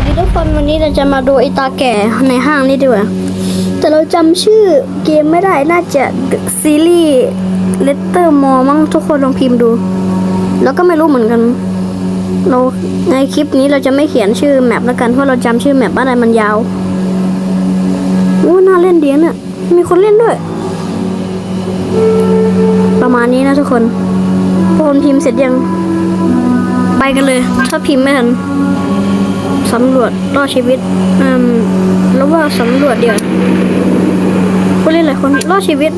วัสดีทุกคนวันนี้เราจะมาดูไอตาแก่ในห้างนี่ดีกว่าแต่เราจำชื่อเกมไม่ได้น่าจะซีรีส์เลตเตอร์มอมั้งทุกคนลองพิมพ์ดู แล้วก็ไม่รู้เหมือนกันเราในคลิปนี้เราจะไม่เขียนชื่อแมปแล้วกันเพราะเราจำชื่อแมปไม่ได้มันยาวโอ้น่าเล่นเดีเนี่ยมีคนเล่นด้วย ประมาณนี้นะทุกคนพวกคนพิมพ์เสร็จยัง ไปกันเลย ถ้าพิมพ์ไม่ทัน สำรวจรอดชีวิตอืมแล้วว่าสำรวจเดี๋ยวผู้เล่นหลายคนรอดชีวิต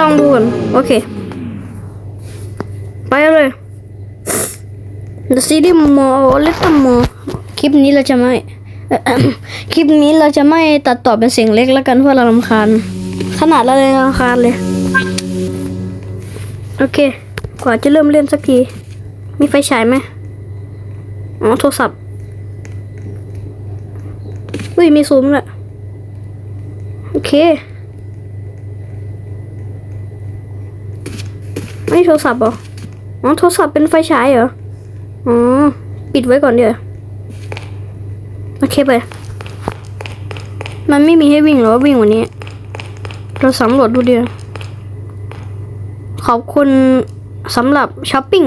ลองดูก่อนโอเค ไปเลย The City Mall Little Mall คลิปนี้เราจะไม่คลิปนี้เราจะไม่ตัดต่อเป็นเสียงเล็กแล้วกันเพราะเราลำคาญ ขนาดเราเลยรำคาญเลย โอเค กว่าจะเริ่มเล่นสักที มีไฟฉายไหม อ๋อโทรศัพท์อุ้ยมีซูมด้วยโอเคไม่โทรศัพท์เหรออ๋อโทรศัพท์เป็นไฟฉายเหรออ๋อปิดไว้ก่อนเดี๋ยวโอเคไป มันไม่มีให้วิ่งหรอวิ่งวันนี้ เราสำรวจดูเดียวขอบคุณสำหรับช้อปปิ้ง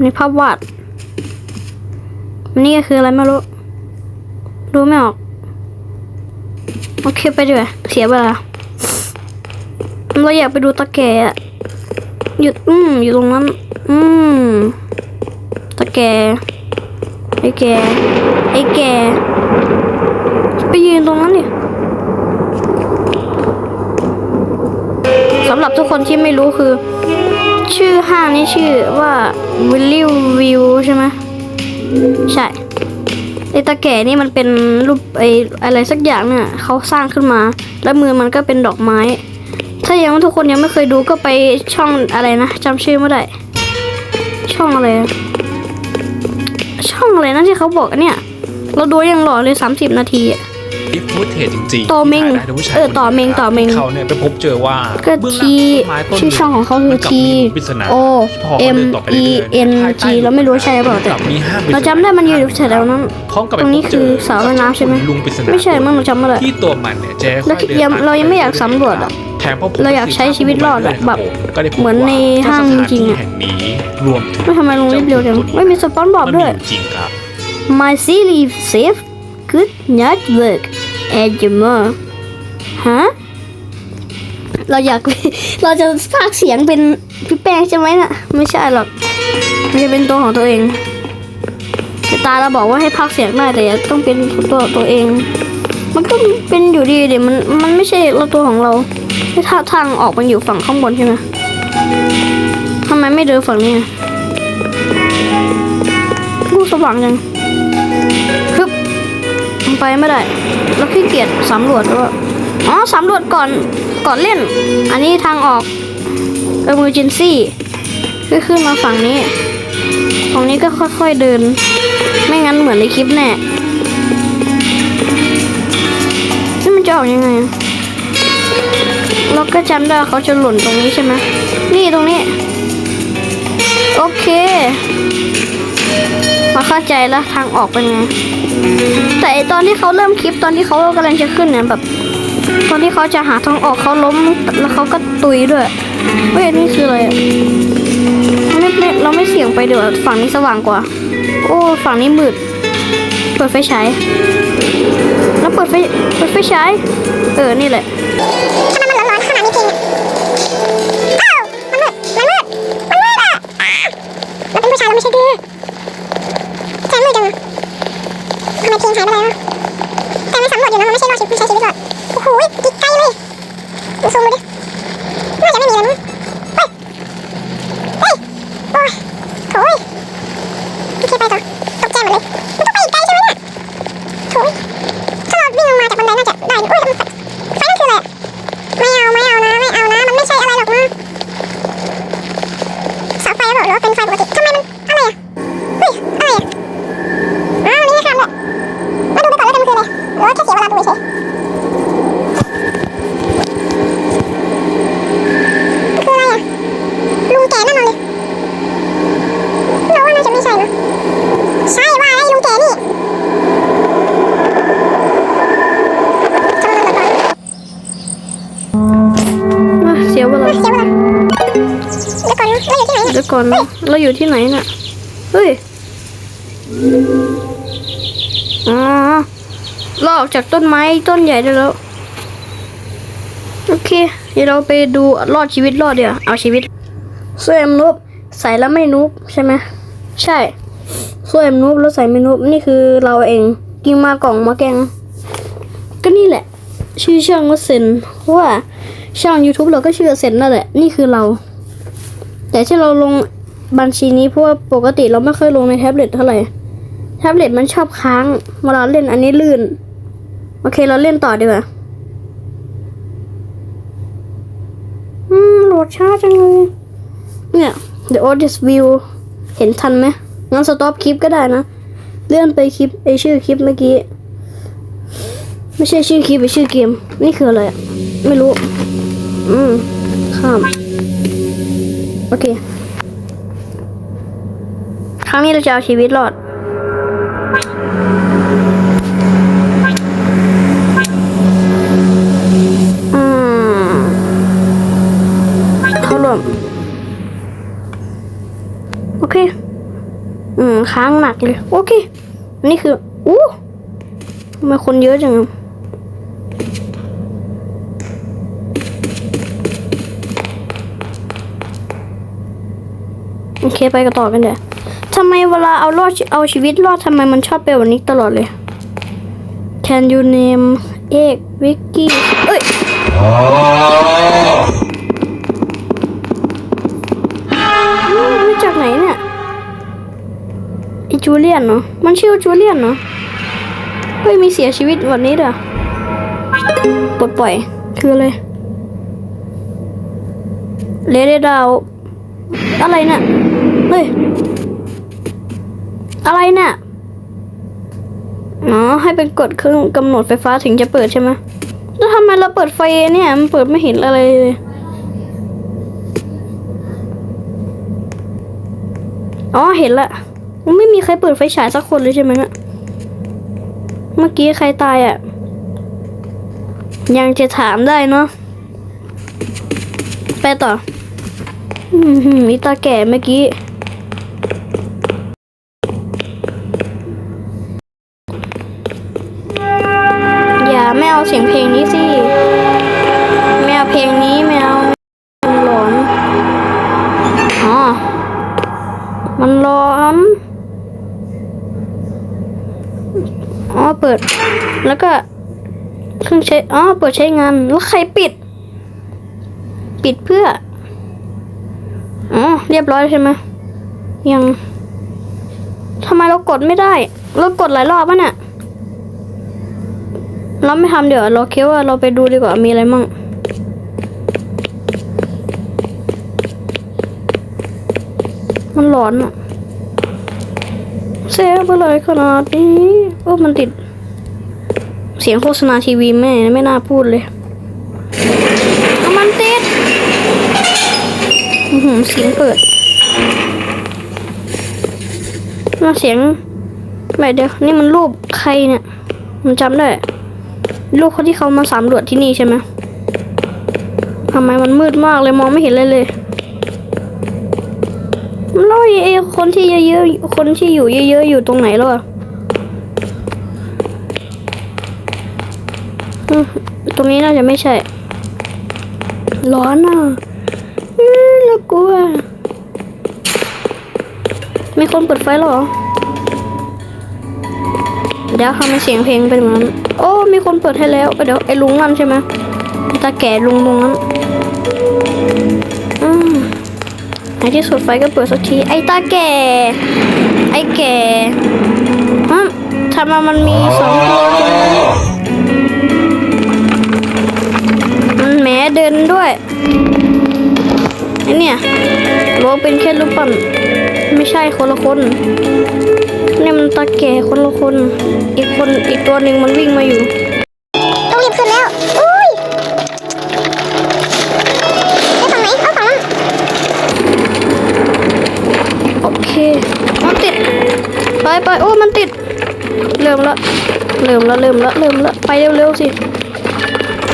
ในภาพวาด นี่ก็คืออะไรไม่รู้ รู้ไม่ออก โอเคไปดีกว่าเสียเวลาเราอยากไปดูตะแกะอยู่อืมอยู่ตรงนั้น อืมตะแกไอ้แกไอ้แกไปยืนตรงนั้นดิสำหรับทุกคนที่ไม่รู้คือ ชื่อห้างนี่ชื่อว่าวิลลี่วิวใช่ไหม ใช่ไอตะแก่นี่มันเป็นรูปไออะไรสักอย่างเนี่ยเขาสร้างขึ้นมา แล้วมือมันก็เป็นดอกไม้ ถ้ายังทุกคนยังไม่เคยดูก็ไปช่องอะไรนะจำชื่อไม่ได้ ช่องอะไร ช่องอะไรนะที่เขาบอกเนี่ย เราดูยังหล่อเลยสามสิบนาทีอะ ลิปฟุตเทจจริงๆต่อเมงที่ถ่ายได้ทั้ผู้ชายเออต่อเมงต่อเมงเขาเนี่ยไปพบเจอว่าก็เบื้องหลังทีต้นไม้ต้นหนึ่ชื่อช่องของเขาคือมันกลับ T มีปริศนา O พอเขา M เดินต่อไป E เรื่อย N ๆภายใต้ G แล้วไม่รู้ใช่หรือเปล่าแต่กลับมีห้างปริศเราจำได้มันอยู่แถวๆนั้นพร้อมกับไปตรงนี้พบเจคือสาวว่ายน้ำใช่ไหมลุงปริศนาไม่ใช่มั้งเราจำไม่ได้ที่ตัวมันเนี่ยจะค่อยๆเดินยังตมเรายังไม่อยากสำรวจอะแถมพอผมเราอยากใช้ชีวิตรอดอะแบบก็ได้พบเหมือนในว่ห้างจริงๆอะสถานที่แห่งนี้รวมถึงไม่ทำไมลงรีบเร็วจังไม่มีสปอนบอกมันด้มีวยอยู่จริงค รับ My city safe good not work at the mall ฮะเราอยากเราจะพากเสียงเป็นพี่แป้งใช่ไหมน่ะ ไม่ใช่หรอกมันจะเป็นตัวของตัวเองแต่ตาเราบอกว่าให้พากเสียงได้แต่ย่าต้องเป็นตัวตัวเอง มันก็เป็นอยู่ดีเดี๋ยวมันมันไม่ใช่เราตัวของเราถ้าทางออกมันอยู่ฝั่งข้างบนใช่ไหมทำไมไม่เดินฝั่งนี้อะลูกสว่างจังฮึบ ไปไม่ได้แล้วขี้เกียจสำรวจด้วยอ๋อสำรวจก่อนก่อนเล่น อันนี้ทางออก emergency ก็ขึ้นมาฝั่งนี้ ตรงนี้ก็ค่อยๆเดิน ไม่งั้นเหมือนในคลิปแน่นี่มันจะออกยังไง เราก็จำได้ว่าเขาจะหล่นตรงนี้ใช่ไหมนี่ตรงนี้ โอเค มาเข้าใจแล้วทางออกเป็นไง แต่ไอตอนที่เขาเริ่มคลิปตอนที่เขากำลังจะขึ้นเนี่ยแบบ ตอนที่เขาจะหาทางออกเขาล้มแล้วเขาก็ตุยด้วยเฮ้ยนี่คืออะไรไม่ไม่เราไม่เสี่ยงไปเดี๋ยวฝั่งนี้สว่างกว่า โอ้ฝั่งนี้มืด เปิดไฟฉายแล้วเปิดไฟเปิดไฟฉายเออนี่แหละไมมันร้ ก่อนนะเราอยู่ที่ไหนน่ะ เฮ้ยอ๋อเราออกจากต้นไม้ต้นใหญ่ได้แล้ว โอเค เดี๋ยวเราไปดูรอดชีวิตรอดเดี๋ยวาเอาชีวิตเสื้อเอ็มนูบใส่แล้วไม่นูบใช่ไหมใช่เสื้อเอ็มนูบแล้วใส่ไม่นูบนี่คือเราเองกินมากล่องมาแกง ก็นี่แหละ ชื่อช่องว่าเซนเพราะว่าช่อง YouTube เราก็ชื่อเซนนั่นแหละ นี่คือเรา แต่ที่เราลงบัญชีนี้เพราะว่าปกติเราไม่เคยลงในแท็บเล็ตเท่าไหร่แท็บเล็ตมันชอบค้างเวลาเล่นอันนี้ลื่น โอเคเราเล่นต่อดีกว่าอืมโหลดช้าจังเลย เนี่ย The Oldest View เห็นทันไหมงั้นสต็อปคลิปก็ได้นะ เลื่อนไปคลิปไอชื่อคลิปเมื่อกี้ ไม่ใช่ชื่อคลิปไอชื่อเกม นี่คืออะไรอะไม่รู้ อืม ข้าม อเค ครั้งนี้เราจะเอาชีวิตรอดอืมเข้าร่วมโอเค อืม ค้างหนักเลย โอเค นี่คือ อู้ทำไมคนเยอะจัง เคไปกันต่อกันเดี๋ยวทำไมเวลาเอารอดเอาชีวิตรอดทำไมมันชอบเป็นแบบนี้ตลอดเลย Can you name เอกวิกกี้เอ้ยมาจากไหนเนี่ยไอจูเลียนเนาะมันชื่อจูเลียนเนาะเฮ้ยมีเสียชีวิตวันนี้เด้อปลดปล่อยคืออะไรเลเดดาว อะไรเนี่ยเฮ้ย อะไรเนี่ยอ๋อให้เป็นกฎเครื่องกำหนดไฟฟ้าถึงจะเปิดใช่ไหมแล้วทำไมเราเปิดไฟเนี่ย มันเปิดไม่เห็นอะไรเลยอ๋อเห็นละไม่มีใครเปิดไฟฉายสักคนเลยใช่ไหมเนะเมื่อกี้ใครตายอะ่ะ ยังจะถามได้เนาะไปต่อ มีตาแก่เมื่อกี้ อย่าไม่เอาเสียงเพลงนี้สิไม่เอาเพลงนี้ไม่เอามันหลอนอ๋อมันร้อนอ๋อเปิด แล้วก็เครื่องใช้อ๋อเปิดใช้งาน แล้วใครปิด ปิดเพื่อ อ๋อเรียบร้อยใช่ไหมยังทำไมเรากดไม่ได้ เรากดหลายรอบปะเนี่ย เราไม่ทำเดี๋ยว เราคิดว่าเราไปดูดีกว่ามีอะไรมั่งมันร้อนอะเซฟอะไรขนาดนี้โอ้มันติด เสียงโฆษณาทีวีแม่ ไม่น่าพูดเลยเอามันติด อือ หือเสียงเปิดน่าเสียงแบบเดียวนี่มันรูปใครเนี่ยมันจำได้รูปเขาที่เขามาสำรวจที่นี่ใช่ไหมทำไมมันมืดมากเลยมองไม่เห็นเลยเลยแล้วไอ้คนที่เยอะๆคนที่อยู่เยอะๆอยู่ตรงไหนล้วอะตรงนี้น่าจะไม่ใช่ ร้อนอะ อื้อแล้วกลัวมีคนเปิดไฟหรอ เดี๋ยวทำให้เสียงเพลงเป็นเหมือนนั้น โอ้ มีคนเปิดให้แล้ว เดี๋ยวไอ้ลุงนั่นใช่ไหมไอ้ตาแก่ลุงตรงนั้น อืมในที่สุดไฟก็เปิดสักที ไอ้ตาแก่ ไอ้แก่ฮะทำไมมันมีสองตัวมันแหมเดินด้วย ไอ้เนี่ยโลเป็นแค่รูปปั้นไม่ใช่คนละคนเนี่ยมันตาแก่คนละคน อีกคนอีกตัวหนึ่งมันวิ่งมาอยู่ต้องรีบขึ้นแล้วอุ้ยไปฝั่งไหนเอาฝั่งนั้นโอเคมันติดไปไปโอ้มันติด เริ่มละเริ่มละเริ่มละเริ่มละไปเร็วๆสิ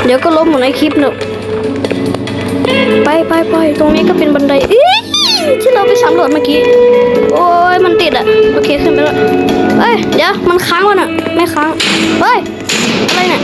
เดี๋ยวก็ล้มเหมือนในคลิปเนอะ ไปไปไปตรงนี้ก็เป็นบันไดอีที่เราไปสำรวจเมื่อกี้ โอ้ยมันติดอะโอเคขึ้นไปแล้วเฮ้ย เดี๋ยว มันค้างวะน่ะ ไม่ค้าง เฮ้ย อะไรเนี่ย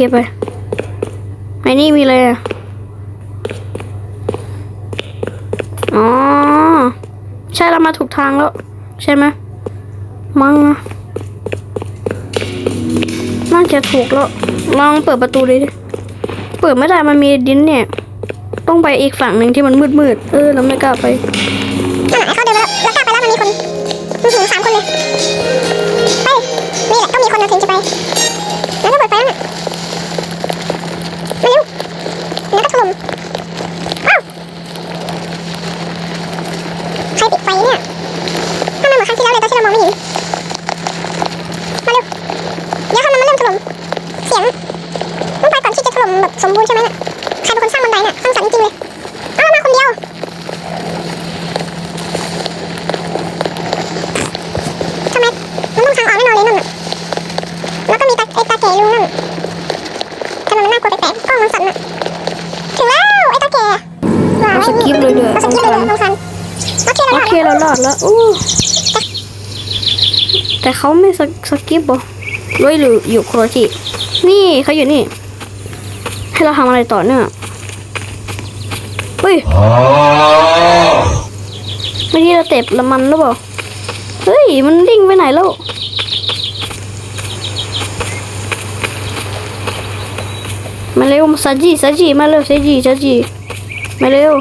เคไปไอ้นี่มีอะไรอะอ๋อ ใช่เรามาถูกทางแล้ว ใช่ไหมมั้งนะน่าจะถูกแล้ว ลองเปิดประตูเลยดิเปิดไม่ได้มันมีดินเนี่ย ต้องไปอีกฝั่งหนึ่งที่มันมืดๆ เออ เราไม่กล้าไป รอดแล้วอู้แต่เขาไม่สสกิปบอด้วยหรืออยู่โครจิ นี่เขาอยู่นี่ ให้เราทำอะไรต่อเนี่ยเฮ้ยเมื่อกี้เราเตะละมันหรือเปล่าเฮ้ย มันดิ่งไปไหนแล้วมาเร็วซาจิซาจิมาเร็วซาจิซาจิมาเร็ว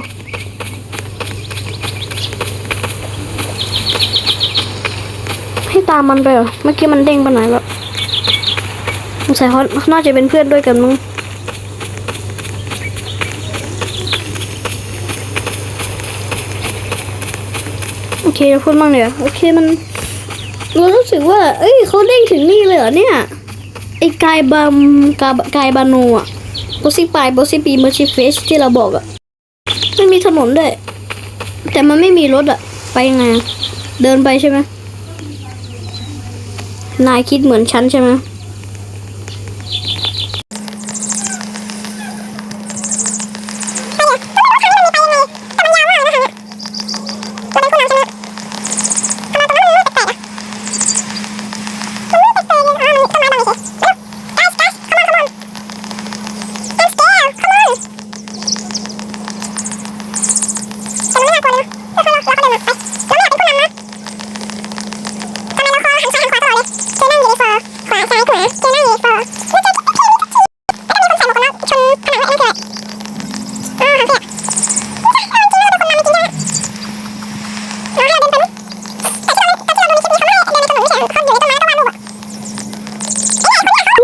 ให้ตามมันไปเหรอ เมื่อกี้มันเด้งไปไหนแล้วสงสัยเขาน่าจะเป็นเพื่อนด้วยกันมั้งโอเคเราพูดบ้างเลยอะโอเคมันเรารู้สึกว่า เอ้ยเขาเด้งถึงนี่เลยเหรอเนี่ย ไอ้กายบามกายกายบาโนอะโบซิปายโบซิปีเมอร์ชิเฟสที่เราบอกอะไม่มีถนนด้วย แต่มันไม่มีรถอะไปยังไง เดินไปใช่ไหม นายคิดเหมือนฉันใช่ไหม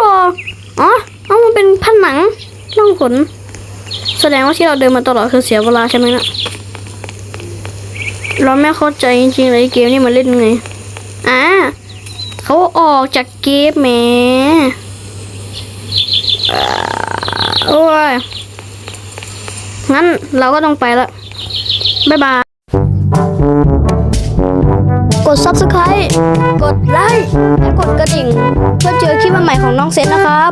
รอ อ๋อ เอามันเป็นผนังร่องขน แสดงว่า ที่เราเดินมาตลอดคือเสียเวลาใช่ไหมนะเราไม่เข้าใจจริงๆเลยเกมนี้มันเล่นไงอ่าเขาออกจากเกมแหมโอ้ยงั้นเราก็ต้องไปละบ๊ายบาย กด subscribe กดไลค์และกดกระดิ่ง เพื่อเจอคลิปใหม่ของน้องเซนนะครับ